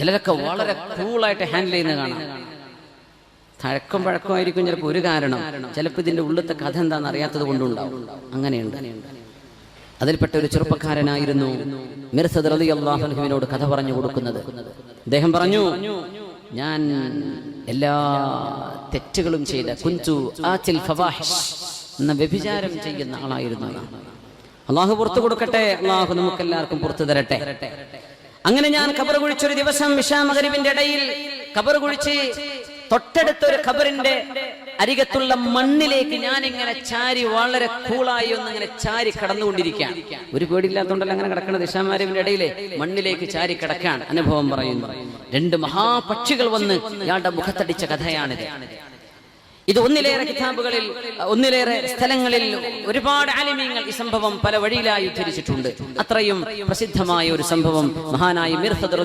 ചിലരൊക്കെ വളരെ കൂളായിട്ട് ഹാൻഡിൽ ചെയ്യുന്ന കാണാം. തഴക്കം പഴക്കമായിരിക്കും ചിലപ്പോൾ ഒരു കാരണം. ചിലപ്പോൾ ഇതിന്റെ ഉള്ളത്തെ കഥ എന്താണെന്ന് അറിയാത്തത് കൊണ്ടുണ്ടാവും അങ്ങനെയുണ്ട്. അതിൽപ്പെട്ട ഒരു ചെറുപ്പക്കാരനായിരുന്നു മിർസദ് റലി അള്ളാഹുവിനോട് കഥ പറഞ്ഞു കൊടുക്കുന്നത്. അദ്ദേഹം പറഞ്ഞു ഞാൻ എല്ലാ തെറ്റുകളും ചെയ്ത കുഞ്ചു ആച്ചിൽ ഫവാഹിഷ് എന്ന വ്യഭിചാരം ചെയ്യുന്ന ആളായിരുന്നു. അള്ളാഹു പുറത്തു കൊടുക്കട്ടെ. അള്ളാഹു നമുക്കെല്ലാവർക്കും പുറത്തു തരട്ടെ. അങ്ങനെ ഞാൻ ഖബർ കുഴിച്ചൊരു ദിവസം വിഷാമകരിവിന്റെ ഇടയിൽ ഖബർ കുഴിച്ച് തൊട്ടടുത്ത ഒരു ഖബറിന്റെ അരികത്തുള്ള മണ്ണിലേക്ക് ഞാൻ ഇങ്ങനെ ചാരി വളരെ കൂളായി ഒന്ന് ഇങ്ങനെ ചാരി കടന്നുകൊണ്ടിരിക്കുകയാണ്. ഒരു പേടിയില്ലാത്തതുകൊണ്ടല്ല അങ്ങനെ കിടക്കുന്നത് ദിശാമാരവിന്റെ ഇടയിലെ മണ്ണിലേക്ക് ചാരി കിടക്കാൻ അനുഭവം പറയുന്നു. രണ്ട് മഹാപക്ഷികൾ വന്ന് ഇയാളുടെ മുഖത്തടിച്ച കഥയാണിത്. ഇത് ഒന്നിലേറെ കിതാബുകളിൽ ഒന്നിലേറെ സ്ഥലങ്ങളിൽ ഒരുപാട് ആലിമ്യങ്ങൾ ഈ സംഭവം പല വഴിയിലായി ഉദ്ധരിച്ചിട്ടുണ്ട്. അത്രയും പ്രസിദ്ധമായ ഒരു സംഭവം മഹാനായ മിർഹദ്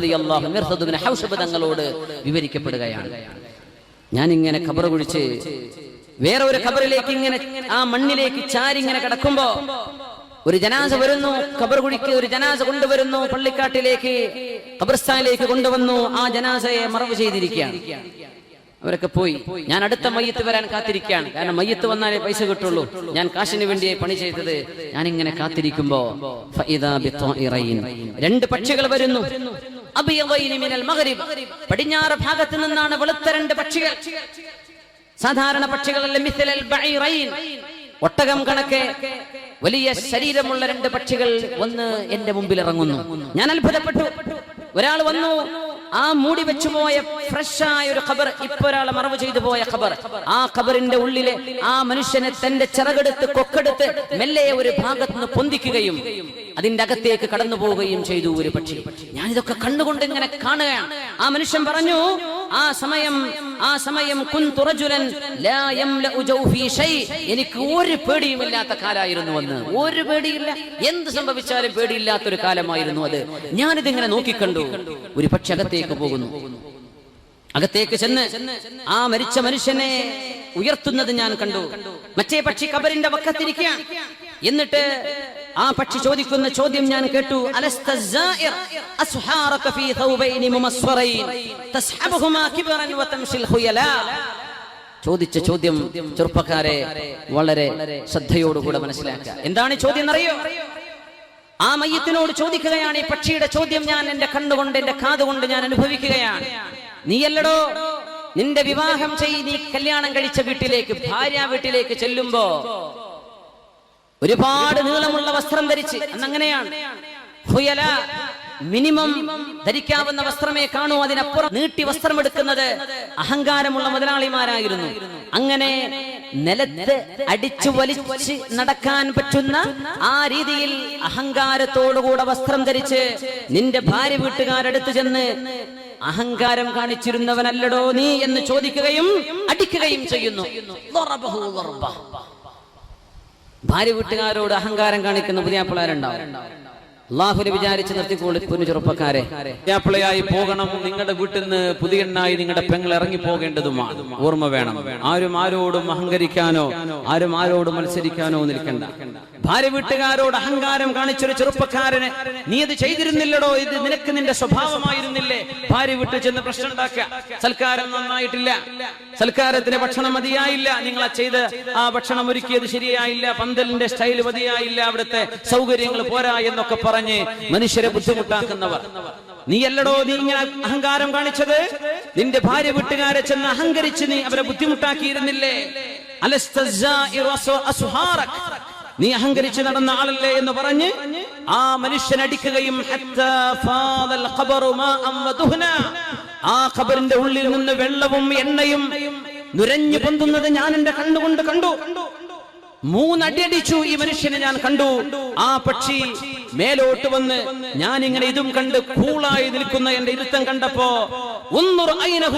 തങ്ങളോട് വിവരിക്കപ്പെടുകയാണ്. ഞാനിങ്ങനെ ഖബർ കുഴിച്ച് വേറെ ഒരു ഖബറിലേക്ക് ഇങ്ങനെ ആ മണ്ണിലേക്ക് ചാരി ഇങ്ങനെ കിടക്കുമ്പോ ഒരു ജനാസ വരുന്നു ഖബർ കുഴിക്ക് ഒരു ജനാസ കൊണ്ടുവരുന്നു പള്ളിക്കാട്ടിലേക്ക് ഖബർസ്ഥാനിലേക്ക് കൊണ്ടുവന്നു ആ ജനാസയെ മറവ് ചെയ്തിരിക്കുകയാണ്. അവരൊക്കെ പോയി. ഞാൻ അടുത്ത മയ്യത്ത് വരാൻ കാത്തിരിക്കുകയാണ്. കാരണം മയ്യത്ത് വന്നാലേ പൈസ കിട്ടുള്ളൂ. ഞാൻ കാശിന് വേണ്ടി പണി ചെയ്തത്. ഞാൻ ഇങ്ങനെ കാത്തിരിക്കുമ്പോ. രണ്ട് പക്ഷികൾ വരുന്നു. പടിഞ്ഞാറ് ഭാഗത്ത് നിന്നാണ് വെളുത്ത രണ്ട് പക്ഷികൾ. സാധാരണ പക്ഷികളല്ല. ഒട്ടകം കണക്കെ വലിയ ശരീരമുള്ള രണ്ട് പക്ഷികൾ വന്ന് എന്റെ മുമ്പിൽ ഇറങ്ങുന്നു. ഞാൻ അത്ഭുതപ്പെട്ടു. ഒരാൾ വന്നു. ആ മൂടി വെച്ചു പോയ ഫ്രഷായ ഒരു ഖബർ ഇപ്പൊ ഒരാളെ മറവ് ചെയ്തു പോയ ഖബർ. ആ ഖബറിന്റെ ഉള്ളിലെ ആ മനുഷ്യനെ തന്റെ ചിറകെടുത്ത് കൊക്കെടുത്ത് മെല്ലെ ഒരു ഭാഗത്ത് നിന്ന് പൊന്തിക്കുകയും അതിന്റെ അകത്തേക്ക് കടന്നു പോവുകയും ചെയ്തു ഒരു പക്ഷി. ഞാനിതൊക്കെ കണ്ണുകൊണ്ട് ഇങ്ങനെ കാണുകയാണ്. ആ മനുഷ്യൻ പറഞ്ഞു ആ സമയം ആ സമയം കുന്തുറജുലൻ എനിക്ക് ഒരു പേടിയുമില്ലാത്ത കാലായിരുന്നു അന്ന്. ഒരു പേടിയില്ല. എന്ത് സംഭവിച്ചാലും പേടിയില്ലാത്തൊരു കാലമായിരുന്നു അത്. ഞാനിതിങ്ങനെ നോക്കിക്കണ്ടു. ഒരു പക്ഷേ അകത്തേക്ക് പോകുന്നു. അകത്തേക്ക് ചെന്ന് ആ മരിച്ച മനുഷ്യനെ ഉയർത്തുന്നത് ഞാൻ കണ്ടു. മറ്റേ പക്ഷി കബറിന്റെ വക്കത്തിരിക്കുകയാണ് എന്നിട്ട് ആ പക്ഷി ചോദിക്കുന്ന ചോദ്യം ഞാൻ കേട്ടു. ചോദിച്ച ചോദ്യം ചെറുപ്പക്കാരെ വളരെ ശ്രദ്ധയോടുകൂടെ മനസ്സിലാക്കുക. എന്താണ് ചോദ്യം അറിയോ ആ മയ്യത്തിനോട് ചോദിക്കുകയാണ് ഈ പക്ഷിയുടെ ചോദ്യം ഞാൻ എന്റെ കണ്ണുകൊണ്ട് എന്റെ കാതുകൊണ്ട് ഞാൻ അനുഭവിക്കുകയാണ്. നീയല്ലടോ നിന്റെ വിവാഹം ചെയ്ത് നീ കല്യാണം കഴിച്ച വീട്ടിലേക്ക് ഭാര്യ വീട്ടിലേക്ക് ചെല്ലുമ്പോ ഒരുപാട് നീളമുള്ള വസ്ത്രം ധരിച്ച് അന്നങ്ങനെയാണ്. മിനിമം ധരിക്കാവുന്ന വസ്ത്രമേ കാണൂ. അതിനപ്പുറം നീട്ടി വസ്ത്രം എടുക്കുന്നത് അഹങ്കാരമുള്ള മുതലാളിമാരായിരുന്നു. അങ്ങനെ നിലത്ത് അടിച്ചു വലിച്ച് നടക്കാൻ പറ്റുന്ന ആ രീതിയിൽ അഹങ്കാരത്തോടുകൂടെ വസ്ത്രം ധരിച്ച് നിന്റെ ഭാര്യ വീട്ടുകാരടുത്ത് ചെന്ന് അഹങ്കാരം കാണിച്ചിരുന്നവനല്ലടോ നീ എന്ന് ചോദിക്കുകയും അടിക്കുകയും ചെയ്യുന്നു. ഭാര്യ വീട്ടുകാരോട് അഹങ്കാരം കാണിക്കുന്ന പുതിയ പിള്ളേരുണ്ടാവും. അള്ളാഹുലെ വിചാരിച്ച് നിർത്തിക്കോളി പുനു ചെറുപ്പക്കാരെ. യാപ്പിളയായി പോകണം. നിങ്ങളുടെ വീട്ടിൽ നിന്ന് പുതിയണ്ണായി നിങ്ങളുടെ പെങ്ങൾ ഇറങ്ങി പോകേണ്ടതുമാണ്. ഓർമ്മ വേണം. ആരും ആരോടും അഹങ്കരിക്കാനോ ആരും ആരോടും മത്സരിക്കാനോ നിൽക്കണ്ട. ഭാര്യ വീട്ടുകാരോട് അഹങ്കാരം കാണിച്ചൊരു ചെറുപ്പക്കാരന് നീ അത് ചെയ്തിരുന്നില്ലടോ ഇത് നിനക്ക് നിന്റെ സ്വഭാവമായിരുന്നില്ലേ? ഭാര്യ വീട്ടിൽ ചെന്ന് പ്രശ്നം ഉണ്ടാക്കുക. സൽക്കാരം നന്നായിട്ടില്ല. സൽക്കാരത്തിന് ഭക്ഷണം മതിയായില്ല. നിങ്ങൾ ചെയ്ത് ആ ഭക്ഷണം ഒരുക്കിയത് ശരിയായില്ല. പന്തലിന്റെ സ്റ്റൈൽ മതിയായില്ല. അവിടുത്തെ സൗകര്യങ്ങൾ പോരാ എന്നൊക്കെ പറഞ്ഞ് മനുഷ്യരെ ബുദ്ധിമുട്ടാക്കുന്നവർ. നീ അല്ലടോ നീ ഇങ്ങനെ അഹങ്കാരം കാണിച്ചത്? നിന്റെ ഭാര്യ വീട്ടുകാരെ ചെന്ന് അഹങ്കരിച്ച് നീ അവരെ ബുദ്ധിമുട്ടാക്കിയിരുന്നില്ലേ? അസ്ഹാറക്. നീ അഹങ്കരിച്ച് നടന്ന ആളല്ലേ എന്ന് പറഞ്ഞ് ആ മനുഷ്യൻ അടിക്കുകയും. ആ ഖബറിന്റെ ഉള്ളിൽ നിന്ന് വെള്ളവും എണ്ണയും നുരഞ്ഞു പൊന്തുന്നത് ഞാൻ എന്റെ കണ്ണുകൊണ്ട് കണ്ടു മൂന്നടി അടിച്ചു ഈ മനുഷ്യനെ ഞാൻ കണ്ടു ആ പക്ഷി മേലോട്ട് വന്ന് ഞാൻ ഇങ്ങനെ ഇതും കണ്ട് കൂളായി നിൽക്കുന്ന എന്റെ ഇരുത്തം കണ്ടപ്പോ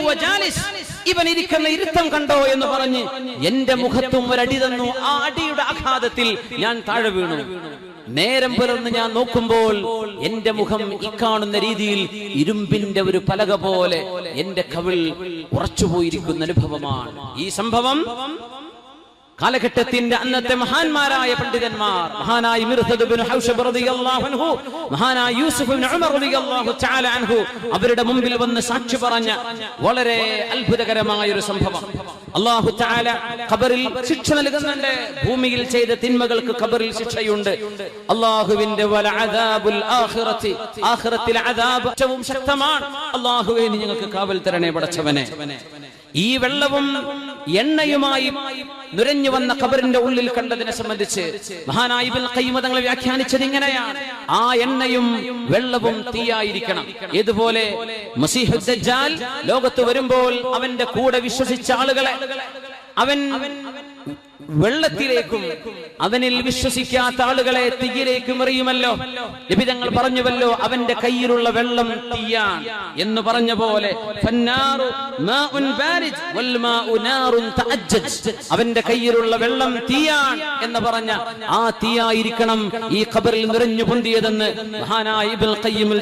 വജാലിസ്. ഇവൻ ഇരിക്കുന്ന ഇരുത്തം കണ്ടോ എന്ന് പറഞ്ഞ് എന്റെ മുഖത്തും ഒരടി തന്നു. ആ അടിയുടെ ആഘാതത്തിൽ ഞാൻ താഴെ വീണു. നേരം പുലർന്ന് ഞാൻ നോക്കുമ്പോൾ എന്റെ മുഖം ഇക്കാണുന്ന രീതിയിൽ ഇരുമ്പിന്റെ ഒരു പലക പോലെ എന്റെ കവിൾ ഉറച്ചുപോയിരിക്കുന്ന അനുഭവമാണ്. ഈ സംഭവം കാലഘട്ടത്തിന്റെ അന്നത്തെ മഹാന്മാരായ പണ്ഡിതന്മാർ മഹാനായി മഹാനായ യൂസുഫ് ഇബ്നു ഉമർ റളിയല്ലാഹു തആല അൻഹു അവരുടെ മുമ്പിൽ വന്ന് സാക്ഷി പറഞ്ഞ വളരെ അത്ഭുതകരമായ ഒരു സംഭവം. അല്ലാഹു തആല ഖബറിൽ ശിക്ഷ നൽകുന്നുണ്ട്. ഭൂമിയിൽ ചെയ്ത തിന്മകൾക്ക് ഖബറിൽ ശിക്ഷയുണ്ട്. ഏറ്റവും ശക്തമാണ്. അല്ലാഹുവേ നീ ഞങ്ങൾക്ക് കാവൽ തരണേ പടച്ചവനെ. ഈ വെള്ളവും എണ്ണയുമായി നുരഞ്ഞു വന്ന ഖബറിന്റെ ഉള്ളിൽ കണ്ടതിനെ സംബന്ധിച്ച് മഹാനായ തങ്ങൾ വ്യാഖ്യാനിച്ചത് ഇങ്ങനെയാണ്. ആ എണ്ണയും വെള്ളവും തീയായിരിക്കണം. ഇതുപോലെ ലോകത്ത് വരുമ്പോൾ അവന്റെ കൂടെ വിശ്വസിച്ച ആളുകളെ അവൻ വെള്ളത്തിലേക്കും അവനിൽ വിശ്വസിക്കാത്ത ആളുകളെ തീയിലേക്കും എറിയുമല്ലോ. ലഭിതങ്ങൾ പറഞ്ഞുവല്ലോ അവന്റെ കയ്യിലുള്ള വെള്ളം തീയാണ് എന്ന് പറഞ്ഞ പോലെ. അവന്റെ കയ്യിലുള്ള വെള്ളം തീയാണ് എന്ന് പറഞ്ഞ ആ തീയായിരിക്കണം ഈ ഖബറിൽ നിറഞ്ഞു പൊന്തിയതെന്ന് ഖയ്യിമുൽ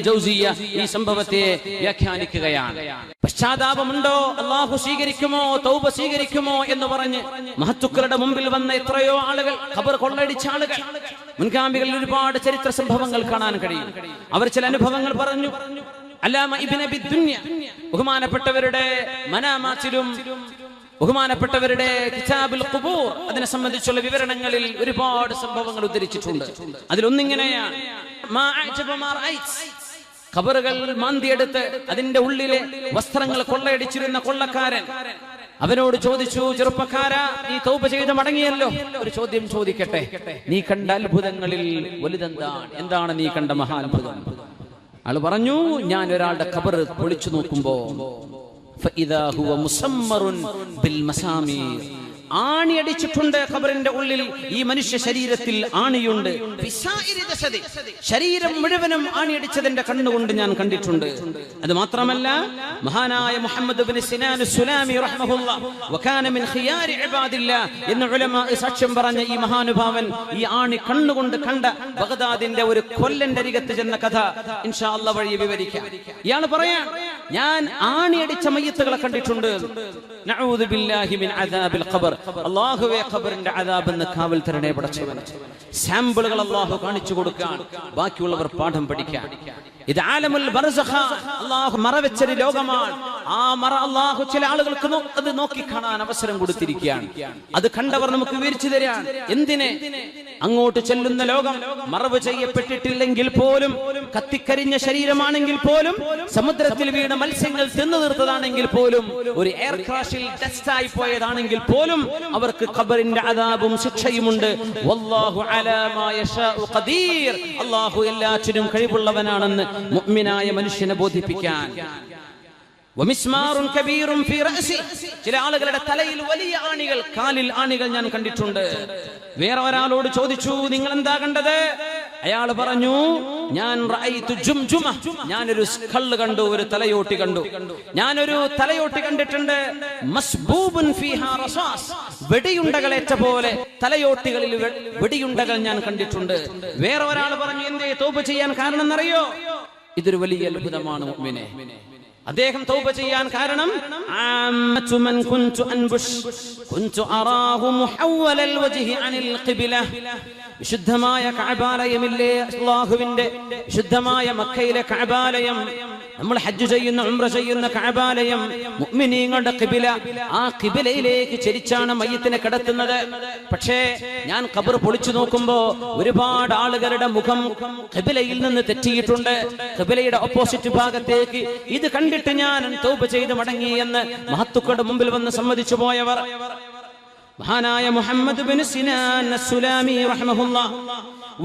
ഈ സംഭവത്തെ വ്യാഖ്യാനിക്കുകയാണ്. പശ്ചാത്താപമുണ്ടോ? അള്ളാഹു സ്വീകരിക്കുമോ? തൗബ സ്വീകരിക്കുമോ? എന്ന് പറഞ്ഞ് മഹത്തുക്കളുടെ മുമ്പിൽ വന്ന എത്രയോ ആളുകൾ ഖബർ കൊള്ളടിച്ച ആളുകൾ. മുൻകാമ്പികളിൽ ഒരുപാട് ചരിത്ര സംഭവങ്ങൾ കാണാൻ കഴിയും. അവർ ചില അനുഭവങ്ങൾ പറഞ്ഞു. അല്ലാമ ബഹുമാനപ്പെട്ടവരുടെ മനാമാച്ചിലും ബഹുമാനപ്പെട്ടവരുടെ കിതാബിൽ കുബൂർ അതിനെ സംബന്ധിച്ചുള്ള വിവരണങ്ങളിൽ ഒരുപാട് സംഭവങ്ങൾ ഉദ്ധരിച്ചിട്ടുണ്ട്. അതിലൊന്നിങ്ങനെയാണ്. ഖബറുകൾ മാന്തിയെടുത്ത് അതിന്റെ ഉള്ളിലെ വസ്ത്രങ്ങൾ കൊള്ളയടിച്ചിരുന്ന കൊള്ളക്കാരൻ. അവനോട് ചോദിച്ചു ചെറുപ്പക്കാരാ നീ തൗപ ചെയ്ത് മടങ്ങിയല്ലോ. ഒരു ചോദ്യം ചോദിക്കട്ടെ. നീ കണ്ട അത്ഭുതങ്ങളിൽ വലുതെന്താണ്? എന്താണ് നീ കണ്ട മഹാത്ഭുതം? ആൾ പറഞ്ഞു ഞാൻ ഒരാളുടെ ഖബർ പൊളിച്ചു നോക്കുമ്പോ ആണിയടിച്ചിട്ടുണ്ട് ഖബറിന്റെ ഉള്ളിൽ. ഈ മനുഷ്യ ശരീരത്തിൽ ആണിയുണ്ട്. ശരീരം മുഴുവനും ആണിയടിച്ചതിന്റെ കണ്ണുകൊണ്ട് ഞാൻ കണ്ടിട്ടുണ്ട്. അത് മാത്രമല്ല മഹാനായ മുഹമ്മദ് ബിൻ സുലാമി വകാന മിൻ ഖിയാരി ഉലമാ സാക്ഷ്യം പറഞ്ഞ ഈ മഹാനുഭാവൻ ഈ ആണി കണ്ണുകൊണ്ട് കണ്ട ബഗ്ദാദിന്റെ ഒരു കൊല്ലന്റെ അരികത്ത് ചെന്ന കഥ ഇൻഷാ വഴി വിവരിക്കാം. ഇയാൾ പറയാ ഞാൻ ആണിയടിച്ച മയ്യത്തുകളെ കണ്ടിട്ടുണ്ട്. നഊദു ബില്ലാഹി മിൻ അദാബിൽ ഖബർ. അല്ലാഹുവേ ഖബറിന്റെ അദാബ് എന്ന് കാവൽ തരണേ പടച്ചവൻ സാമ്പിളുകൾ അള്ളാഹു കാണിച്ചു കൊടുക്കാൻ ബാക്കിയുള്ളവർ പാഠം പഠിക്കാൻ. ഇത് ആലമുൽ അല്ലാഹു മറവെച്ചൊരു ലോകമാണ്. ആ മറ അല്ലാഹു ചില ആളുകൾക്ക് അത് നോക്കി കാണാൻ അവസരം കൊടുത്തിരിക്കുകയാണ്. അത് കണ്ടവർ നമുക്ക് വിവരിച്ചു തരാണ് എന്തിനെ? അങ്ങോട്ട് ചെല്ലുന്ന ലോകം മറവ് ചെയ്യപ്പെട്ടിട്ടില്ലെങ്കിൽ പോലും കത്തിക്കരിഞ്ഞ ശരീരമാണെങ്കിൽ പോലും സമുദ്രത്തിൽ വീണ മത്സ്യങ്ങൾ തിന്നു തീർത്തതാണെങ്കിൽ പോലും ഒരു എയർ ക്രാഷിൽ ടെസ്റ്റ് ആയി പോയതാണെങ്കിൽ പോലും അവർക്ക് ഖബറിന്റെ അതാബും ശിക്ഷയുമുണ്ട്. അല്ലാഹു എല്ലാറ്റിനും കഴിവുള്ളവനാണെന്ന് മുഅ്മിനായ മനുഷ്യനെ ബോധിപ്പിക്കാൻ. ചില ആളുകളുടെ തലയിൽ വലിയ ആണികൾ കാലിൽ ആണികൾ ഞാൻ കണ്ടിട്ടുണ്ട്. വേറെ ഒരാളോട് ചോദിച്ചു നിങ്ങൾ എന്താ കണ്ടത്? അയാൾ പറഞ്ഞു ഞാൻ ഞാനൊരു സ്കള്ള് കണ്ടു ഒരു തലയോട്ടി കണ്ടു. ഞാനൊരു തലയോട്ടി കണ്ടിട്ടുണ്ട്. വെടിയുണ്ടകളേറ്റ പോലെ തലയോട്ടികളിൽ വെടിയുണ്ടകൾ ഞാൻ കണ്ടിട്ടുണ്ട്. വേറെ ഒരാൾ പറഞ്ഞു എന്തേ തോപ്പ് ചെയ്യാൻ കാരണം എന്നറിയോ ഇതൊരു വലിയ അത്ഭുതമാണ് മുമ്പിനെ അദ്ദേഹം തൗബ ചെയ്യാൻ കാരണം കുൻതു അൻബുഷ്. കുൻതു അറാഹു മുഹവ്വലൽ വജ്ഹി അനിൽ ഖിബ്ല. വിശുദ്ധമായ കാബാലയമില്ലേ അള്ളാഹുവിന്റെ വിശുദ്ധമായ മക്കയിലെ കാബാലയം നമ്മൾ ഹജ്ജ് ചെയ്യുന്ന ഉംറ ചെയ്യുന്ന കാബാലയം മുഅ്മിനീങ്ങളുടെ കിബില ആ കിബിലയിലേക്ക് ചരിച്ചാണ് മയ്യത്തിനെ കിടത്തുന്നത്. പക്ഷേ ഞാൻ ഖബർ പൊളിച്ചു നോക്കുമ്പോ ഒരുപാട് ആളുകളുടെ മുഖം കിബിലയിൽ നിന്ന് തെറ്റിയിട്ടുണ്ട്. കിബിലയുടെ ഓപ്പോസിറ്റ് ഭാഗത്തേക്ക് ഇത് കണ്ടിട്ട് ഞാൻ തൗബ ചെയ്ത് മടങ്ങി എന്ന് മഹത്തുക്കളുടെ മുമ്പിൽ വന്ന് സമ്മതിച്ചു പോയവർ. മഹാനായ മുഹമ്മദ് ബിൻ സിനാൻ അസ്സുലാമി റഹ്മഹുല്ലാഹ്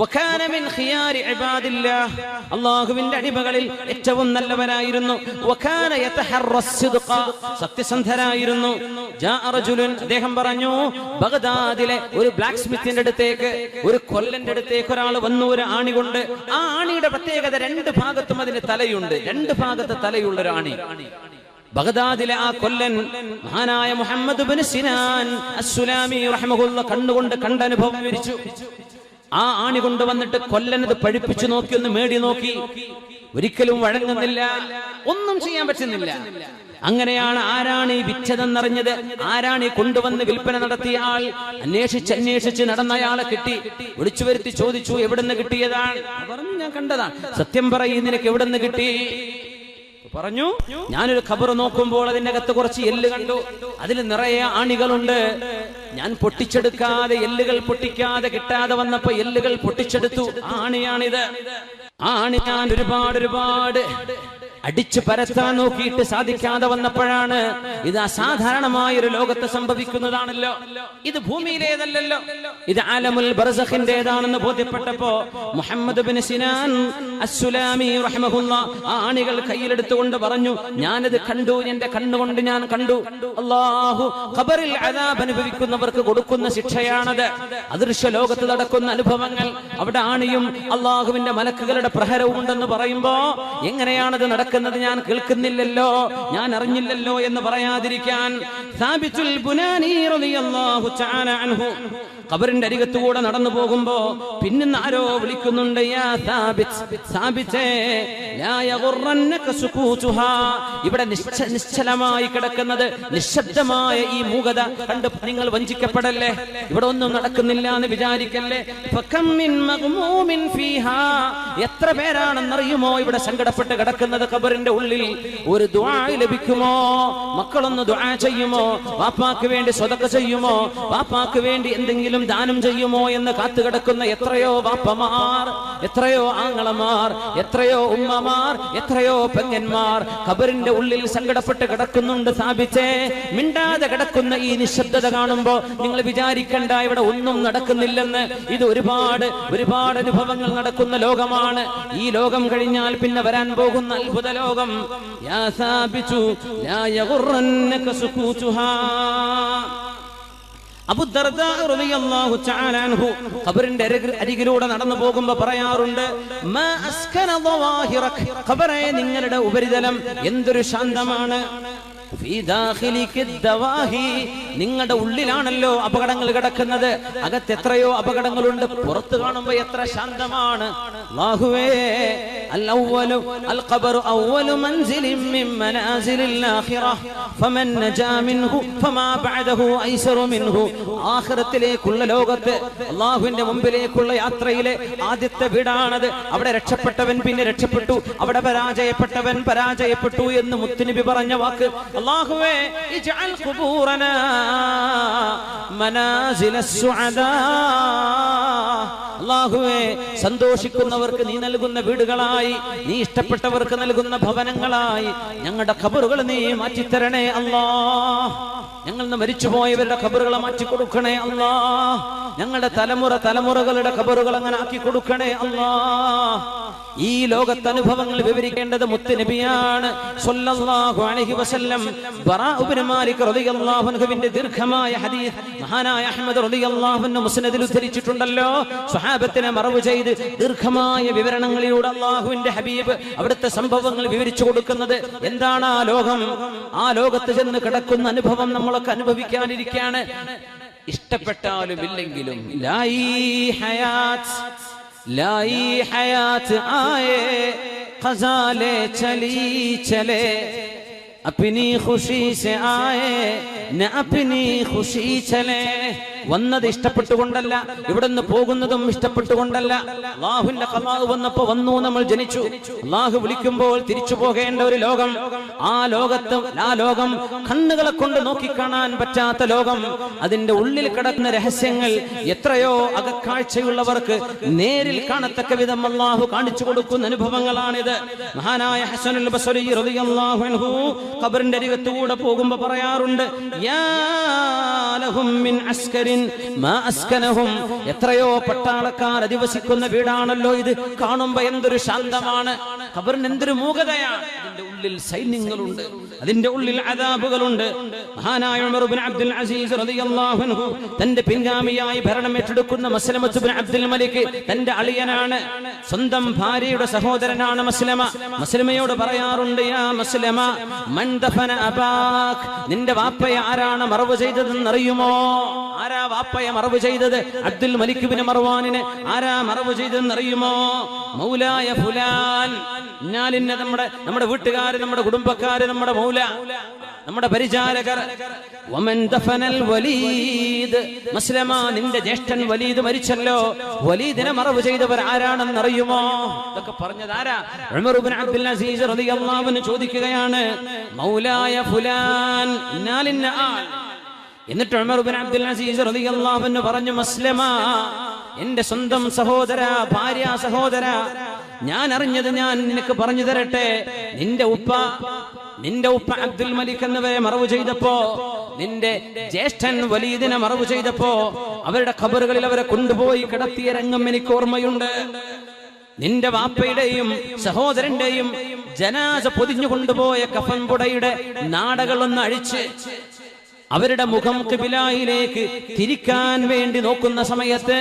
വകാന മിൻ ഖിയാരി ഇബാദില്ലാഹ് അല്ലാഹുവിന്റെ അടിമകളിൽ ഏറ്റവും നല്ലവനായിരുന്നു. വകാന യതഹറസ് സിദ്ഖ സത്യസന്ധനായിരുന്നു. ജാ റജുലുൻ അദ്ദേഹം പറഞ്ഞു ബഗ്ദാദിലെ ഒരു ബ്ലാക്ക് സ്മിത്തിന്റെ അടുത്തേക്ക് ഒരു കൊല്ലന്റെ അടുത്തേക്ക് ഒരാൾ വന്നു ഒരു ആണി കൊണ്ട്. ആ ആണിയുടെ പ്രത്യേകത രണ്ട് ഭാഗത്തും അതിന് തലയുണ്ട്. രണ്ട് ഭാഗത്തെ തലയുള്ള ഒരു ആണി. ബഗ്ദാദിലെ ആ കൊല്ലൻ മഹാനായ മുഹമ്മദ് സിനാൻ അസ്സുലാമി കണ്ണുകൊണ്ട് കണ്ട അനുഭവം ആ ആണി കൊണ്ടുവന്നിട്ട് കൊല്ലനത് പഴിപ്പിച്ചു നോക്കി ഒന്ന് മേടി നോക്കി. ഒരിക്കലും വഴങ്ങുന്നില്ല. ഒന്നും ചെയ്യാൻ പറ്റുന്നില്ല. അങ്ങനെയാണ് ആരാണ് ഈ വിച്ഛതെന്നറിഞ്ഞത് ആരാണ് ഈ കൊണ്ടുവന്ന് വിൽപ്പന നടത്തിയ ആൾ? അന്വേഷിച്ച് അന്വേഷിച്ച് നടന്നയാളെ കിട്ടി. വിളിച്ചു വരുത്തി ചോദിച്ചു എവിടുന്ന് കിട്ടിയതാണ്? ഞാൻ കണ്ടതാണ്. സത്യം പറയും നിനക്ക് എവിടുന്ന് കിട്ടി? പറഞ്ഞു ഞാനൊരു ഖബർ നോക്കുമ്പോൾ അതിന്റെ അകത്ത് കുറച്ച് എല്ല് കണ്ടു. അതിൽ നിറയെ ആണികളുണ്ട്. ഞാൻ പൊട്ടിച്ചെടുക്കാതെ എല്ലുകൾ പൊട്ടിക്കാതെ കിട്ടാതെ വന്നപ്പോ എല്ലുകൾ പൊട്ടിച്ചെടുത്തു. ആണിയാണിത്. ആണി ഞാൻ ഒരുപാട് ഒരുപാട് അടിച്ചു പരത്താൻ നോക്കിയിട്ട് സാധിക്കാതെ വന്നപ്പോഴാണ് ഇത് അസാധാരണമായ ഒരു ലോകത്ത് സംഭവിക്കുന്നതാണല്ലോ. ഇത് ഭൂമിയിലേതല്ലോ ഇത് ആലമുൽ ബർസഖിന്റേതാണെന്ന് ബോധ്യപ്പെട്ടപ്പോ മുഹമ്മദ് ബിൻ സിനാൻ അസ്സുലാമി റഹ്മഹുല്ല ആ ആണികൾ കയ്യിലെടുത്തുകൊണ്ട് പറഞ്ഞു ഞാനത് കണ്ടു എന്റെ കണ്ണുകൊണ്ട് ഞാൻ കണ്ടു. അള്ളാഹു ഖബറിൽ അദാബ് അനുഭവിക്കുന്നവർക്ക് കൊടുക്കുന്ന ശിക്ഷയാണത്. അദൃശ്യ ലോകത്ത് നടക്കുന്ന അനുഭവങ്ങൾ. അവിടെ ആണിയും അള്ളാഹുവിന്റെ മലക്കുകളുടെ പ്രഹരവും ഉണ്ടെന്ന് പറയുമ്പോ എങ്ങനെയാണത് നടക്കുന്നത് ഞാൻ കേൾക്കുന്നില്ലല്ലോ ഞാൻ അറിഞ്ഞില്ലല്ലോ എന്ന് പറയാതിരിക്കാൻ ഖബറിന്റെ അരികത്തുകൂടെ നടന്നു പോകുമ്പോ പിന്നിന്ന് ആരോ വിളിക്കുന്നുണ്ട് ഇവിടെ നിശ്ച നിശ്ചലമായി കിടക്കുന്നത് നിശബ്ദമായ ഈ മൂകത കണ്ട് നിങ്ങൾ വഞ്ചിക്കപ്പെടല്ലേ? ഇവിടെ ഒന്നും നടക്കുന്നില്ല എന്ന് വിചാരിക്കല്ലേ? എത്ര പേരാണെന്നറിയുമോ ഇവിടെ സങ്കടപ്പെട്ട് കിടക്കുന്നത് ഖബറിന്റെ ഉള്ളിൽ? ഒരു ദുആ ലഭിക്കുമോ? മക്കളൊന്ന് ദ്വാ ചെയ്യുമോ? വാപ്പാക്ക് വേണ്ടി സ്വതക്ക ചെയ്യുമോ? വാപ്പാക്ക് വേണ്ടി എന്തെങ്കിലും ദാനം ചെയ്യുമോ എന്ന് കാത്തു കിടക്കുന്ന എത്രയോ വാപ്പമാർ എത്രയോ ആങ്ങളമാർ എത്രയോ ഉമ്മമാർ എത്രയോ പെങ്ങന്മാർ കബറിന്റെ ഉള്ളിൽ സങ്കടപ്പെട്ട് കിടക്കുന്നുണ്ട് സ്ഥാപിച്ചേ മിണ്ടാതെ കിടക്കുന്ന ഈ നിശബ്ദത കാണുമ്പോ നിങ്ങൾ വിചാരിക്കണ്ട ഇവിടെ ഒന്നും നടക്കുന്നില്ലെന്ന്. ഇത് ഒരുപാട് ഒരുപാട് അനുഭവങ്ങൾ നടക്കുന്ന ലോകമാണ്. ഈ ലോകം കഴിഞ്ഞാൽ പിന്നെ വരാൻ പോകുന്ന അത്ഭുത ലോകം. യാ സ്ഥാപിച്ചു ലാ യഗുറന്നക സുകൂതുഹാ അരികിലൂടെ നടന്നു പോകുമ്പോ പറയാറുണ്ട് നിങ്ങളുടെ ഉപരിതലം എന്തൊരു ശാന്തമാണ്. നിങ്ങളുടെ ഉള്ളിലാണല്ലോ അപകടങ്ങൾ കിടക്കുന്നത്. അകത്ത് എത്രയോ അപകടങ്ങളുണ്ട്. പുറത്ത് കാണുമ്പോ എത്ര ശാന്തമാണ്. ആഖിറത്തിലേക്കുള്ള ലോകത്ത് അള്ളാഹുവിന്റെ മുമ്പിലേക്കുള്ള യാത്രയിലെ ആദ്യത്തെ വീടാണത്. അവിടെ രക്ഷപ്പെട്ടവൻ പിന്നെ രക്ഷപ്പെട്ടു. അവിടെ പരാജയപ്പെട്ടവൻ പരാജയപ്പെട്ടു എന്ന് മുത്തുനബി പറഞ്ഞ വാക്ക് അള്ളാഹുവേ ഇജ്അൽ ഖുബൂറനാ മനാസില സുഅദാ. അള്ളാഹുവേ സന്തോഷിക്കുന്നവർക്ക് നീ നൽകുന്ന വീടുകളായി നീ ഇഷ്ടപ്പെട്ടവർക്ക് നൽകുന്ന ഭവനങ്ങളായി ഞങ്ങളുടെ ഖബറുകൾ നീ മാറ്റിത്തരണേ അല്ലാ. ഞങ്ങൾ മരിച്ചുപോയവരുടെ ഖബറുകളെ മാറ്റി കൊടുക്കണേ അല്ലാ. ഞങ്ങളുടെ തലമുറ തലമുറകളുടെ ഖബറുകൾ അങ്ങനെ ആക്കി കൊടുക്കണേ അല്ലാ. ഈ ലോകത്ത് അനുഭവങ്ങൾ വിവരിക്കേണ്ടത് മുത്ത് നബിയാണ് സ്വല്ലല്ലാഹു അലൈഹി വസല്ലം. മാലിക് ദീർഘമായ ഹദീസ് മഹാനായ അഹമ്മദ് മുസ്നദിൽ ഉദ്ധരിച്ചിട്ടുണ്ടല്ലോ. സ്വഹാബത്തിനെ മറവ് ചെയ്ത് ദീർഘമായ വിവരണങ്ങളിലൂടെ അള്ളാഹുവിന്റെ ഹബീബ് അവിടുത്തെ സംഭവങ്ങൾ വിവരിച്ചു കൊടുക്കുന്നത് എന്താണ് ആ ലോകം? ആ ലോകത്ത് ചെന്ന് കിടക്കുന്ന അനുഭവം നമ്മളൊക്കെ അനുഭവിക്കാനിരിക്കുകയാണ് ഇഷ്ടപ്പെട്ടാലും ഇല്ലെങ്കിലും ലായി ഹയാത്ത് ലായി ഹയാത്ത് ആയേ ഖസാലേ ചലീ ചലേ. اپنی خوشی سے آئے نہ اپنی خوشی چلے۔ വന്നത് ഇഷ്ടപ്പെട്ടുകൊണ്ടല്ല ഇവിടുന്ന് പോകുന്നതും ഇഷ്ടപ്പെട്ടുകൊണ്ടല്ല. അള്ളാഹുവിന്റെ കലാവ് വന്നപ്പോ വന്നു നമ്മൾ ജനിച്ചു. അള്ളാഹു വിളിക്കുമ്പോൾ തിരിച്ചു പോകേണ്ട ഒരു ലോകം. ആ ലോകത്ത് ആ ലോകം കണ്ണുകളെ കൊണ്ട് നോക്കിക്കാണാൻ പറ്റാത്ത ലോകം. അതിന്റെ ഉള്ളിൽ കിടക്കുന്ന രഹസ്യങ്ങൾ എത്രയോ അകക്കാഴ്ചയുള്ളവർക്ക് നേരിൽ കാണത്തക്ക വിധം അള്ളാഹു കാണിച്ചു കൊടുക്കുന്ന അനുഭവങ്ങളാണിത്. മഹാനായ ഹസനുൽ ബസരി റളിയല്ലാഹു അൻഹു ഖബറിന്റെ അരികത്തൂടെ പോകുമ്പോ പറയാറുണ്ട് യാ ലഹും മിൻ അസ്കനഹും എത്രയോ പട്ടാളക്കാർ അധിവസിക്കുന്ന വീടാണല്ലോ ഇത്. കാണുമ്പോ എന്തൊരു ശാന്തമാണ്. ഖബറിന് എന്തൊരു മൂകതയാണ്. അതിന്റെ ഉള്ളിൽ സൈന്യങ്ങളുണ്ട്. അതിന്റെ ഉള്ളിൽ അതാബുകളുണ്ട് മഹാനായ ഉമർ ഇബ്നു അബ്ദുൽ അസീസ് റളിയല്ലാഹു അൻഹു തന്റെ പിൻഗാമിയായി ഭരണം ഏറ്റെടുക്കുന്ന മസ്ലമത്ത് ഇബ്നു അബ്ദുൽ മലിക് തന്റെ അളിയനാണ്. സ്വന്തം ഭാര്യയുടെ സഹോദരനാണ് മസ്ലമ. മസ്ലമയോട് പറയാറുണ്ട് യാ മസ്ലമ മൻ ദഫന അബാക് നിന്റെ വാപ്പയെ ആരാണ് മറവ് ചെയ്തതെന്ന് അറിയുമോ ആരാ വാപ്പയെ മറവ് ചെയ്തത്? അബ്ദുൽ മലിക് ബിൻ ആരാ മറവ് ചെയ്തതെന്ന് അറിയുമോ മൗലായ ഫുലാൻ. ഞാനിന്നെ നമ്മുടെ നമ്മുടെ വീട്ടുകാര് നമ്മുടെ കുടുംബക്കാര് നമ്മുടെ മൗല നമ്മുടെ പരിചാരകർ. നിന്റെ ജ്യേഷ്ഠൻ വലീദ് മരിച്ചല്ലോ. വലീദിനെ മറവ് ചെയ്തവർ ആരാണെന്ന് അറിയുമോ ഇതൊക്കെ പറഞ്ഞത് ആരാ? അബ്ദുൽ അസീസ് ചോദിക്കുകയാണ് മൗലായ ഫുലാൻ ഇന്നാലിന്ന ആൾ എന്നിട്ട് ഉമർ ഇബ്നു അബ്ദുൽ അസീസ് റളിയല്ലാഹു അൻഹു പറഞ്ഞു മസ്ലമ എന്റെ സ്വന്തം സഹോദര ഭാര്യ സഹോദര ഞാൻ അറിഞ്ഞത് ഞാൻ നിനക്ക് പറഞ്ഞു തരട്ടെ. നിന്റെ ഉപ്പ നിന്റെ ഉപ്പ അബ്ദുൽ മലിക് എന്നിവരെ മറവ് ചെയ്തപ്പോ നിന്റെ ജ്യേഷ്ഠൻ വലീദിനെ മറവ് ചെയ്തപ്പോ അവരുടെ ഖബറുകളിൽ അവരെ കൊണ്ടുപോയി കിടത്തിയ രംഗം എനിക്ക് ഓർമ്മയുണ്ട്. നിന്റെ വാപ്പയുടെയും സഹോദരന്റെയും ജനാസ പൊതിഞ്ഞു കൊണ്ടുപോയ കഫൻ പുടയുടെ നാടകളൊന്ന് അഴിച്ച് അവരുടെ മുഖം കിബിലായിലേക്ക് തിരിക്കാൻ വേണ്ടി നോക്കുന്ന സമയത്ത്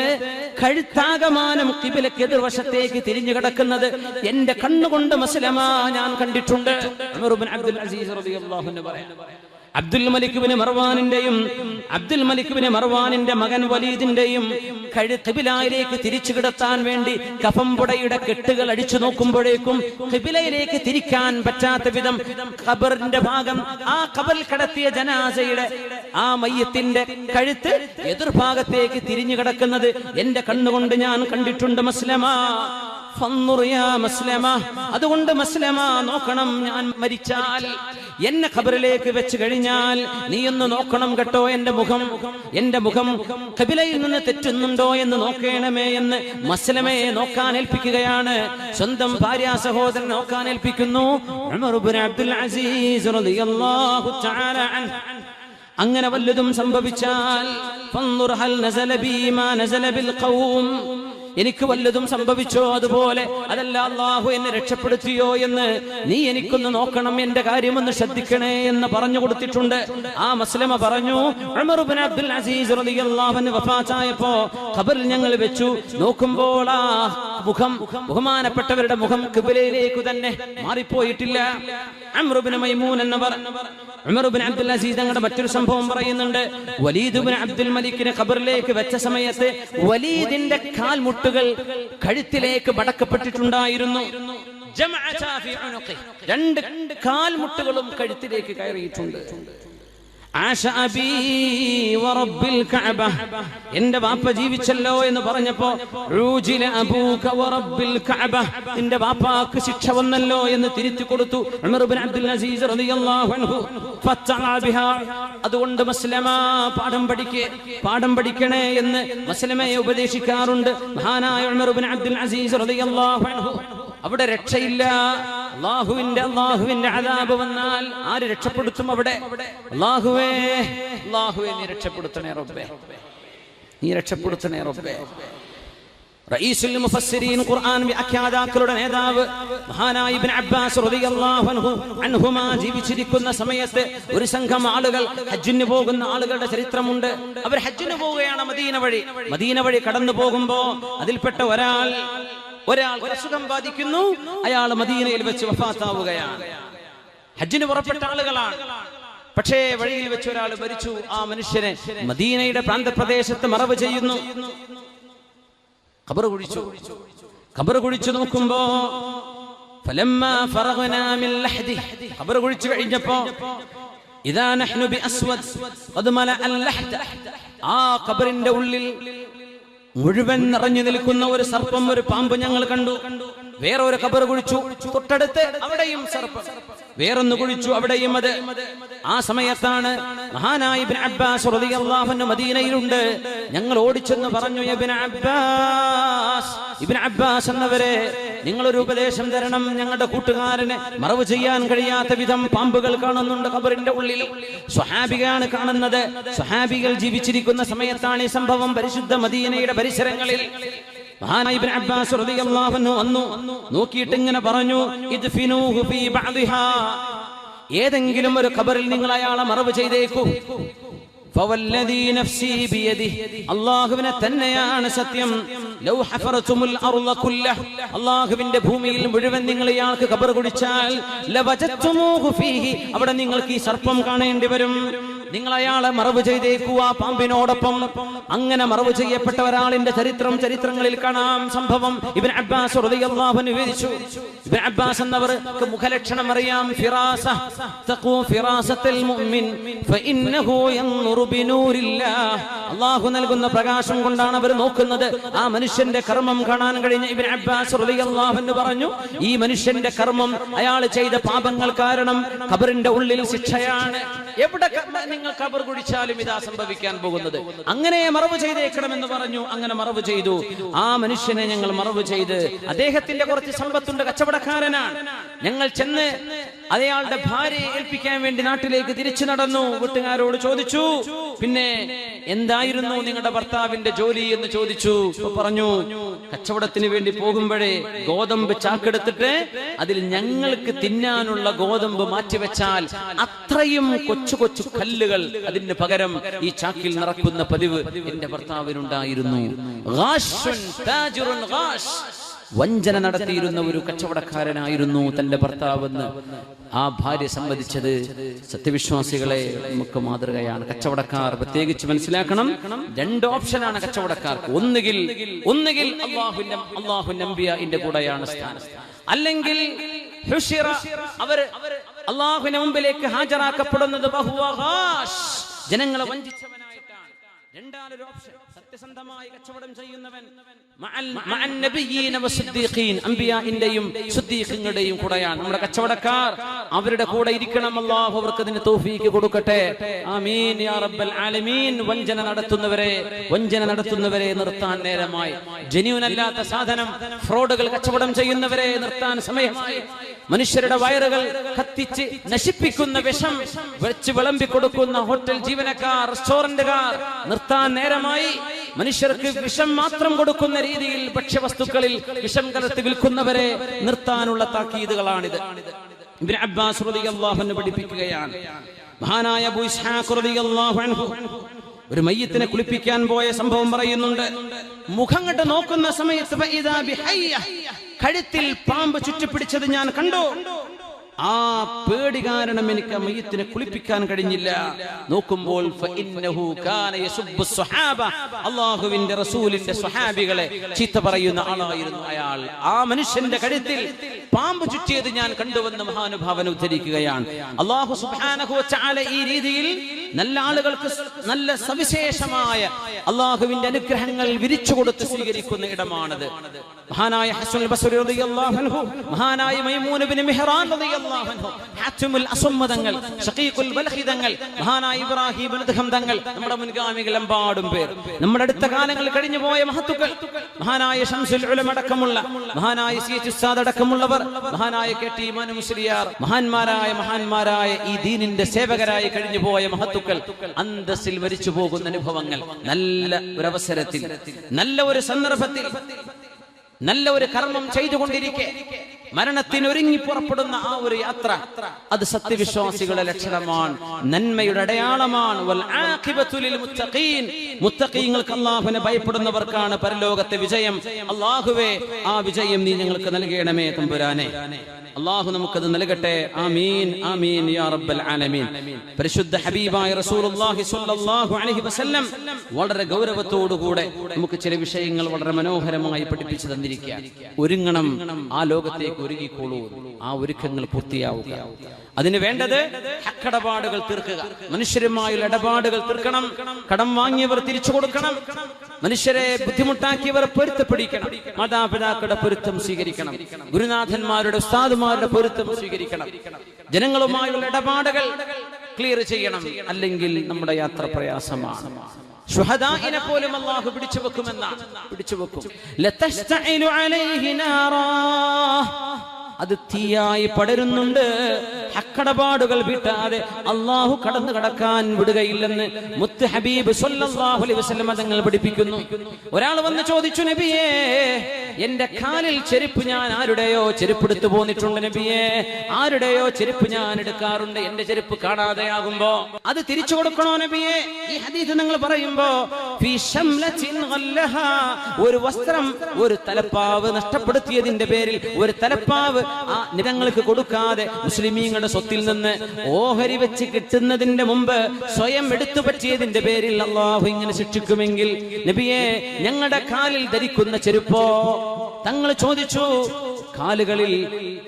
കഴുത്താകമാനം കിബിലക്ക് എതിർവശത്തേക്ക് തിരിഞ്ഞു കിടക്കുന്നത് എന്റെ കണ്ണുകൊണ്ട് മസ്ലമാ ഞാൻ കണ്ടിട്ടുണ്ട്. അബ്ദുൽ അസീസ് റളിയല്ലാഹു അൻഹു പറയാം അബ്ദുൽ മലിക്കുബിന് മർവാനിന്റെയും അബ്ദുൽ മലിക്കുബിന് മർവാനിന്റെ മകൻ വലീദിന്റെയും കഴി തിരിച്ചു കിടത്താൻ വേണ്ടി കഫംപുടയുടെ കെട്ടുകൾ അടിച്ചു നോക്കുമ്പോഴേക്കും കിബിലയിലേക്ക് തിരിക്കാൻ പറ്റാത്ത വിധം ഖബറിന്റെ ഭാഗം ആ കബൽ കടത്തിയ ജനാസയുടെ ആ മയ്യത്തിന്റെ കഴുത്ത് എതിർഭാഗത്തേക്ക് തിരിഞ്ഞു കിടക്കുന്നത് എന്റെ കണ്ണുകൊണ്ട് ഞാൻ കണ്ടിട്ടുണ്ട് മസ്ലമ. അതുകൊണ്ട് മസ്ലമ നോക്കണം ഞാൻ മരിച്ചാൽ. എന്നെ ഖബറിലേക്ക് വെച്ച് കഴിഞ്ഞാൽ നീ ഒന്ന് നോക്കണം കേട്ടോ എന്റെ മുഖം. എന്റെ മുഖം കബിലയിൽ നിന്ന് തെറ്റുന്നുണ്ടോ എന്ന് നോക്കണമേ എന്ന് മസ്ലമയെ നോക്കാൻ ഏൽപ്പിക്കുകയാണ്. സ്വന്തം ഭാര്യ സഹോദരൻ നോക്കാൻ ഏൽപ്പിക്കുന്നു. അബ്ദുൽ അസീസ് റളിയല്ലാഹു തആല അങ്ങനെ വല്ലതും സംഭവിച്ചാൽ എനിക്ക് വല്ലതും സംഭവിച്ചോ അതുപോലെ അതല്ല അള്ളാഹു എന്നെ രക്ഷപ്പെടുത്തിയോ എന്ന് നീ എനിക്കൊന്ന് നോക്കണം എന്റെ കാര്യം ഒന്ന് ശ്രദ്ധിക്കണേ എന്ന് പറഞ്ഞു കൊടുത്തിട്ടുണ്ട്. ആ മസ്ലമ പറഞ്ഞു അബ്ദുൽ അസീസ് വഫാത്തായപ്പോ ഖബറിൽ ഞങ്ങൾ വെച്ചു. നോക്കുമ്പോൾ ആ മുഖം ബഹുമാനപ്പെട്ടവരുടെ മുഖം കിബിലയിലേക്ക് തന്നെ മാറിപ്പോയിട്ടില്ല. അബ്ദുൽ അസീസ് തങ്ങളുടെ മറ്റൊരു സംഭവം പറയുന്നുണ്ട് വലീദ് ഇബ്നു അബ്ദുൽ മലിക്കിനെ ഖബറിലേക്ക് വെച്ച സമയത്ത് വലീദിന്റെ കാൽമുട്ടുകൾ കഴുത്തിലേക്ക് മടക്കപ്പെട്ടിട്ടുണ്ടായിരുന്നു. രണ്ട് കാൽമുട്ടുകളും കഴുത്തിലേക്ക് കയറിയിട്ടുണ്ട് എന്റെ വാപ്പ ജീവിച്ചല്ലോ എന്ന് പറഞ്ഞപ്പോ എന്റെ വാപ്പാക്ക് ശിക്ഷ വന്നല്ലോ എന്ന് തിരിച്ചു കൊടുത്തു. അതുകൊണ്ട് മസ്ലമ പാഠം പഠിക്കേ പാഠം പഠിക്കണേ എന്ന് മസ്ലമയെ ഉപദേശിക്കാറുണ്ട് മഹാനായ അബ്ദുൽ അസീസ് അവിടെ രക്ഷയില്ല. അള്ളാഹുവിന്റെ അള്ളാഹുവിന്റെ അതാപ് വന്നാൽ ആര് രക്ഷപ്പെടുത്തും അവിടെ? അള്ളാഹുവേ അള്ളാഹുവേ നീ രക്ഷപ്പെടുത്തണേ റബ്ബേ. നീ രക്ഷപ്പെടുത്തണേ റബ്ബേ. റഈസുൽ മുഫസ്സിരീൻ ഖുർആൻ വ്യാഖ്യാതാക്കളുടെ നേതാവ് മഹാനായ ഇബ്നു അബ്ബാസ് റളിയല്ലാഹു അൻഹു അൻഹുമാ ജീവിച്ചിരിക്കുന്ന സമയത്ത് ഒരു സംഘം ആളുകൾ ഹജ്ജിന് പോകുന്ന ആളുകളുടെ ചരിത്രമുണ്ട്. അവർ ഹജ്ജിന് പോവുകയാണ് മദീന വഴി. മദീന വഴി കടന്നു പോകുമ്പോ അതിൽപ്പെട്ട ഒരാൾ ഒരാൾ അസുഖം ബാധിക്കുന്നു അയാൾ മദീനയിൽ വെച്ച് വഫാത്താവുകയാണ്. ഹജ്ജിന് പുറപ്പെട്ട ആളുകളാണ്. പക്ഷേ വഴിയിൽ വെച്ച് ഒരാൾ മരിച്ചു. ആ മനുഷ്യനെ മദീനയുടെ പ്രാന്തപ്രദേശത്ത് മറവ് ചെയ്യുന്നു. കബർ കുഴിച്ചു. കബർ കുഴിച്ചു നോക്കുമ്പോ കബർ കുഴിച്ചു കഴിഞ്ഞപ്പോ ഇതാ നഹ്നു ബി അസ്വദ് ആ കബറിന്റെ ഉള്ളിൽ മുഴുവൻ നിറഞ്ഞു നിൽക്കുന്ന ഒരു സർപ്പം ഒരു പാമ്പ് ഞങ്ങൾ കണ്ടു. വേറെ ഒരു കബർ കുഴിച്ചു. തൊട്ടടുത്ത് അവിടെയും സർപ്പം. വേറൊന്ന് കുഴിച്ചു അവിടെയും അത്. ആ സമയത്താണ് മഹാനായ അബ്ബാസ് മദീനയിലുണ്ട്. ഞങ്ങൾ ഓടിച്ചെന്ന് പറഞ്ഞു അബ്ബാസ് അബ്ബാസ് എന്നവരെ നിങ്ങളൊരു ഉപദേശം തരണം. ഞങ്ങളുടെ കൂട്ടുകാരനെ മറവ് ചെയ്യാൻ കഴിയാത്ത വിധം പാമ്പുകൾ കാണുന്നുണ്ട് കബറിന്റെ ഉള്ളിൽ. സ്വഹാബികയാണ് കാണുന്നത്. സ്വഹാബികൾ ജീവിച്ചിരിക്കുന്ന സമയത്താണ് ഈ സംഭവം. പരിശുദ്ധ മദീനയുടെ പരിസരങ്ങളിൽ അബ്ബാസ് വന്നു. നോക്കിയിട്ട് ഇങ്ങനെ പറഞ്ഞു ഏതെങ്കിലും ഒരു ഖബറിൽ നിങ്ങൾ അയാളെ മറവ് ചെയ്തേക്കൂ. അള്ളാഹുവിനെ തന്നെയാണ് സത്യം. അള്ളാഹുവിന്റെ ഭൂമിയിൽ മുഴുവൻ നിങ്ങൾ ഇയാൾക്ക് കബർ കുടിച്ചാൽ അവിടെ നിങ്ങൾക്ക് ഈ സർപ്പം കാണേണ്ടി വരും. നിങ്ങൾ അയാളെ മറവ് ചെയ്തേക്കുക പാമ്പിനോടൊപ്പം. അങ്ങനെ മറവ് ചെയ്യപ്പെട്ട ഒരാളിന്റെ ചരിത്രം ചരിത്രങ്ങളിൽ കാണാം സംഭവം. ഇവൻ അബ്ബാസ് വിവരിച്ചു. ഇവൻ അബ്ബാസ് എന്നവർക്ക് മുഖലക്ഷണം അറിയാം ഫിറാസ. അല്ലാഹു നൽകുന്ന പ്രകാശം കൊണ്ടാണ് അവർ നോക്കുന്നത്. ആ മനുഷ്യന്റെ കർമ്മം കാണാൻ കഴിഞ്ഞ ഇവൻ അബ്ബാസ് റളിയല്ലാഹു പറഞ്ഞു ഈ മനുഷ്യന്റെ കർമ്മം അയാൾ ചെയ്ത പാപങ്ങൾ കാരണം ഖബറിന്റെ ഉള്ളിൽ ശിക്ഷയാണ്. എവിടെ നിങ്ങൾ കബർ കുടിച്ചാലും ഇതാ സംഭവിക്കാൻ പോകുന്നത്. അങ്ങനെ മറവ് ചെയ്തേക്കണമെന്ന് പറഞ്ഞു. അങ്ങനെ മറവ് ചെയ്തു. ആ മനുഷ്യനെ ഞങ്ങൾ മറവ് ചെയ്ത്. അദ്ദേഹത്തിന്റെ കുറച്ച് സമ്പത്തുണ്ട് കച്ചവടക്കാരനാണ്. ഞങ്ങൾ ചെന്ന് അയാളുടെ ഭാര്യയെ ഏൽപ്പിക്കാൻ വേണ്ടി നാട്ടിലേക്ക് തിരിച്ചു നടന്നു. വീട്ടുകാരോട് ചോദിച്ചു. പിന്നെ എന്തായിരുന്നു നിങ്ങളുടെ ഭർത്താവിന്റെ ജോലി എന്ന് ചോദിച്ചു. പറഞ്ഞു കച്ചവടത്തിന് വേണ്ടി പോകുമ്പോഴേ ഗോതമ്പ് ചാക്കെടുത്തിട്ട് അതിൽ ഞങ്ങൾക്ക് തിന്നാനുള്ള ഗോതമ്പ് മാറ്റിവെച്ചാൽ അത്രയും കൊച്ചു കൊച്ചു കല്ലുകൾ അതിന് പകരം ഈ ചാക്കിൽ നിറക്കുന്ന പതിവ് എന്റെ ഭർത്താവിനുണ്ടായിരുന്നു. വഞ്ചന നടത്തിയിരുന്ന ഒരു കച്ചവടക്കാരനായിരുന്നു തന്റെ ഭർത്താവെന്ന് ആ ഭാര്യ സംബന്ധിച്ചത് സത്യവിശ്വാസികളെ നമുക്ക് മാതൃകയാണ് കച്ചവടക്കാർ. പ്രത്യേകിച്ച് മനസ്സിലാക്കണം രണ്ട് ഓപ്ഷനാണ് കച്ചവടക്കാർക്ക്. ഒന്നുകിൽ ഒന്നുകിൽ അള്ളാഹു നമ്പിയ കൂടെയാണ് സ്ഥാനം. അല്ലെങ്കിൽ ഹുഷിറ അവർ അള്ളാഹുവിന്റെ മുമ്പിലേക്ക് ഹാജരാക്കപ്പെടുന്നത് ബഹുവഗാഷ് ജനങ്ങളെ വഞ്ചിച്ചവനായിട്ടാണ് രണ്ടാമതൊരു ഓപ്ഷൻ. സത്യസന്ധമായി കച്ചവടം ചെയ്യുന്നവൻ സുദ്ദീഖുകളുടെയും കൂടെയാണ്. നമ്മുടെ കച്ചവടക്കാർ അവരുടെ കൂടെ ഇരിക്കണം. അല്ലാഹു അവർക്ക് അതിന് തോഫീക്ക് കൊടുക്കട്ടെ. ആമീൻ യാ റബ്ബൽ ആലമീൻ. വഞ്ചന നടത്തുന്നവരെ വഞ്ചന നടത്തുന്നവരെ നിർത്താൻ നേരമായി. ജെന്യൂൻ അല്ലാത്ത സാധനം ഫ്രോഡുകൾ കച്ചവടം ചെയ്യുന്നവരെ നിർത്താൻ സമയമായി. മനുഷ്യരുടെ വയറുകൾ കത്തിച്ച് നശിപ്പിക്കുന്ന വിഷം വെച്ച് വിളമ്പി കൊടുക്കുന്ന ഹോട്ടൽ ജീവനക്കാർ റെസ്റ്റോറന്റുകാർ നിർത്താൻ നേരമായി. മനുഷ്യർക്ക് വിഷം മാത്രം കൊടുക്കുന്ന രീതിയിൽ ഭക്ഷ്യവസ്തുക്കളിൽ വിഷം കലർത്തി വിൽക്കുന്നവരെ നിർത്താനുള്ള താക്കീതുകളാണിത്. അബ്ബാസ് റളിയല്ലാഹു പഠിപ്പിക്കുകയാണ്. മഹാനായ അബൂ റളിയല്ലാഹു അൻഹു ഒരു മയ്യത്തിനെ കുളിപ്പിക്കാൻ പോയ സംഭവം പറയുന്നുണ്ട്. മുഖം കണ്ട് നോക്കുന്ന സമയത്ത്. കഴുത്തിൽ പാമ്പ് ചുറ്റിപ്പിടിച്ചത് ഞാൻ കണ്ടു. ആ പേടി കാരണം എനിക്ക് ആ മയ്യത്തിനെ കുളിപ്പിക്കാൻ കഴിഞ്ഞില്ല നോക്കുമ്പോൾ. അള്ളാഹുവിന്റെ റസൂലിന്റെ സ്വഹാബികളെ ചീത്ത പറയുന്ന ആളായിരുന്നു അയാൾ ആ മനുഷ്യന്റെ കഴുത്തിൽ പാമ്പ് ചുറ്റിയത് ഞാൻ കണ്ടുവെന്ന് മഹാനുഭാവൻ ഉദ്ധരിക്കുകയാണ്. അള്ളാഹു സുബ്ഹാനഹു വതആല ഈ രീതിയിൽ നല്ല ആളുകൾക്ക് നല്ല സവിശേഷമായ അള്ളാഹുവിന്റെ അനുഗ്രഹങ്ങൾ വിരിച്ചു കൊടുത്ത് സ്വീകരിക്കുന്ന ഇടമാണത്. മഹാനായ ഹസൻ ബസരി റളിയല്ലാഹു അൻഹു മഹാനായ മൈമൂൻ ഇബ്നു മിഹ്റാൻ റളിയല്ലാഹു അൻഹു ഹാത്തിമുൽ അസുമ്മദങ്ങൾ ഷഖീഖുൽ ബൽഖി മഹാനായ ഇബ്രാഹിം ഇബ്നു തങ്ങൾ നമ്മുടെ മുൻഗാമികൾ എമ്പാടും പേർ. നമ്മുടെ അടുത്ത കാലങ്ങൾ കഴിഞ്ഞു പോയ മഹത്തുക്കൾ മഹാനായ ഷംസുൽ ഉലമ അടക്കമുള്ള മഹാനായ സി എച്ച് ഉസ്താദ് അടക്കമുള്ളവർ മഹാനായ കെ ടി മനു മുസ്ലിയാർ മഹാന്മാരായ മഹാന്മാരായ ഈ ദീനിന്റെ സേവകരായി കഴിഞ്ഞു പോയ മഹത്തുക്കൾ അന്തസ്സിൽ മരിച്ചു പോകുന്ന അനുഭവങ്ങൾ. നല്ല ഒരു അവസരത്തിൽ നല്ല ഒരു സന്ദർഭത്തിൽ നല്ല ഒരു കർമ്മം ചെയ്തുകൊണ്ടിരിക്കെ. മരണത്തിന് ഒരുങ്ങി പുറപ്പെടുന്ന ആ ഒരു യാത്ര അത് സത്യവിശ്വാസികളുടെ ലക്ഷണമാണ് നന്മയുടെ അടയാളമാണ്. മുത്തഖീങ്ങൾക്ക് ഭയപ്പെടുന്നവർക്കാണ് പരലോകത്തെ വിജയം. അള്ളാഹുവേ ആ വിജയം നീ ഞങ്ങൾക്ക് നൽകണമേ തമ്പുരാനെ. അള്ളാഹു നമുക്കത് നൽകട്ടെ. ആമീൻ ആമീൻ യാ റബ്ബൽ ആലമീൻ. പരിശുദ്ധ ഹബീബായ റസൂലുള്ളാഹി സ്വല്ലല്ലാഹു അലൈഹി വസല്ലം വളരെ ഗൗരവത്തോടുകൂടെ നമുക്ക് ചില വിഷയങ്ങൾ വളരെ മനോഹരമായി പഠിപ്പിച്ചു തന്നിരിക്കുക ഒരുങ്ങണം ആ ലോകത്തേക്ക് ഒരുങ്ങിക്കോളൂ ആ ഒരുക്കങ്ങൾ പൂർത്തിയാവുക. അതിന് വേണ്ടത് ഹക്കടപാടുകൾ തീർക്കുക. മനുഷ്യരുമായുള്ള ഇടപാടുകൾ തീർക്കണം. കടം വാങ്ങിയവർ തിരിച്ചു കൊടുക്കണം. മനുഷ്യരെ ബുദ്ധിമുട്ടാക്കിയവർ പൊരുത്തപ്പെടിക്കണം മാതാപിതാക്കളുടെ പൊരുത്തം സ്വീകരിക്കണം. ഗുരുനാഥന്മാരുടെ ഉസ്താദുമാരുടെ പൊരുത്തം സ്വീകരിക്കണം. ജനങ്ങളുമായുള്ള ഇടപാടുകൾ ക്ലിയർ ചെയ്യണം. അല്ലെങ്കിൽ നമ്മുടെ യാത്ര പ്രയാസമാണ്. ഷുഹദാഇനെ പോലും അല്ലാഹു പിടിച്ചു വെക്കുമെന്നാണ് പിടിച്ചു വെക്കും അത് തീയായി പടരുന്നുണ്ട്. ഹക്കടപാടുകൾ വിട്ടാതെ അള്ളാഹു കടന്നു കടക്കാൻ വിടുകയില്ലെന്ന് മുത്ത് ഹബീബ് സല്ലല്ലാഹു അലൈഹി വസല്ലം തങ്ങൾ പഠിപ്പിക്കുന്നു. ഒരാൾ വന്ന് ചോദിച്ചു നബിയേ എന്റെ കാലിൽ ചെരുപ്പ് ഞാൻ ആരുടെയോ ചെരുപ്പെടുത്തു പോന്നിട്ടുണ്ട് നബിയേ. ആരുടെയോ ചെരുപ്പ് ഞാൻ എടുക്കാറുണ്ട്. എന്റെ ചെരുപ്പ് കാണാതെയാകുമ്പോ അത് തിരിച്ചു കൊടുക്കണോ നബിയേ? ഈ ഹദീസ് നിങ്ങൾ പറയുമ്പോ ഒരു വസ്ത്രം ഒരു തലപ്പാവ് നഷ്ടപ്പെടുത്തിയതിന്റെ പേരിൽ ഒരു തലപ്പാവ് ആ നിരങ്ങൾക്ക് കൊടുക്കാതെ മുസ്ലിമീങ്ങളുടെ സ്വത്തിൽ നിന്ന് ഓഹരി വെച്ച് കിട്ടുന്നതിന്റെ മുമ്പ് സ്വയം എടുത്തു പറ്റിയതിന്റെ പേരിൽ അള്ളാഹു ഇങ്ങനെ ശിക്ഷിക്കുമെങ്കിൽ നബിയെ ഞങ്ങളുടെ കാലിൽ ധരിക്കുന്ന ചെരുപ്പോ? തങ്ങൾ ചോദിച്ചു കാലുകളിൽ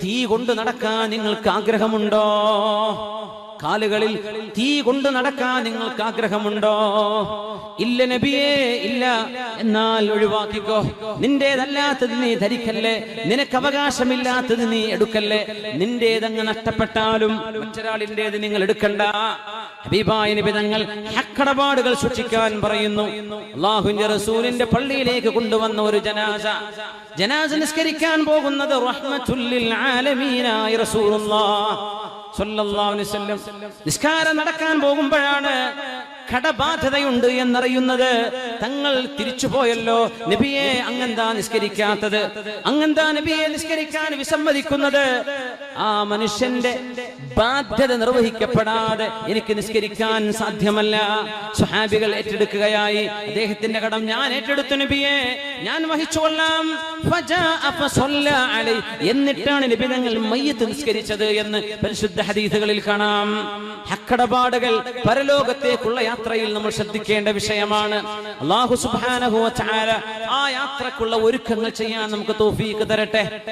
തീ കൊണ്ട് നടക്കാൻ നിങ്ങൾക്ക് ആഗ്രഹമുണ്ടോ? കാലുകളിൽ തീ കൊണ്ട് നടക്കാൻ നിങ്ങൾക്ക് ആഗ്രഹമുണ്ടോ? ഇല്ല നബിയേ ഇല്ല. എന്നാൽ ഒഴിവാക്കിക്കോ. നിന്റേതല്ലാത്തത് നീ ധരിക്കല്ലേ? നിനക്ക് അവകാശമില്ലാത്തത് നീ എടുക്കല്ലേ? നിന്റേതങ്ങ് നഷ്ടപ്പെട്ടാലും മറ്റൊരാളിന്റേത് നിങ്ങൾ എടുക്കണ്ട. ഹബീബായ നബി തങ്ങൾ ഹക്കടപാടുകൾ സൂക്ഷിക്കാൻ പറയുന്നു. അള്ളാഹുവിന്റെ റസൂലിന്റെ പള്ളിയിലേക്ക് കൊണ്ടുവന്ന ഒരു ജനാസ. ജനാസ നിസ്കരിക്കാൻ പോകുന്നത് റഹ്മത്തുല്ലിൽ ആലമീനായ റസൂലുള്ളാഹ് നിസ്കാരം നടക്കാൻ പോകുമ്പോഴാണ് കടബാധ്യതയുണ്ട് എന്നറിയുന്നത്. തങ്ങൾ തിരിച്ചുപോയല്ലോ നബിയെ അങ്ങെന്താ നിസ്കരിക്കാത്തത്? അങ്ങെന്താ നബിയെ നിസ്കരിക്കാൻ വിസമ്മതിക്കുന്നത്? ആ മനുഷ്യന്റെ ബാധ്യത നിർവഹിക്കപ്പെടാതെ എനിക്ക് നിസ്കരിക്കാൻ സാധ്യമല്ല. സ്വഹാബികൾ ഏറ്റെടുക്കുകയായി. അദ്ദേഹത്തിന്റെ കടം ഞാൻ ഏറ്റെടുത്തു നബിയെ. ഞാൻ വഹിച്ചുകൊള്ളാം. എന്നിട്ടാണ് നബി തങ്ങൾ മയ്യത്ത് നിസ്കരിച്ചത് എന്ന് പരിശുദ്ധ ഹദീസുകളിൽ കാണാം. ഹക്കടപാടുകൾ പരലോകത്തേക്കുള്ള യാത്രയിൽ നമ്മൾ ശ്രദ്ധിക്കേണ്ട വിഷയമാണ്. അള്ളാഹു സുബ്ഹാനഹു വ ആ യാത്രക്കുള്ള ഒരുക്കങ്ങൾ ചെയ്യാൻ നമുക്ക് തോഫീക്ക് തരട്ടെ.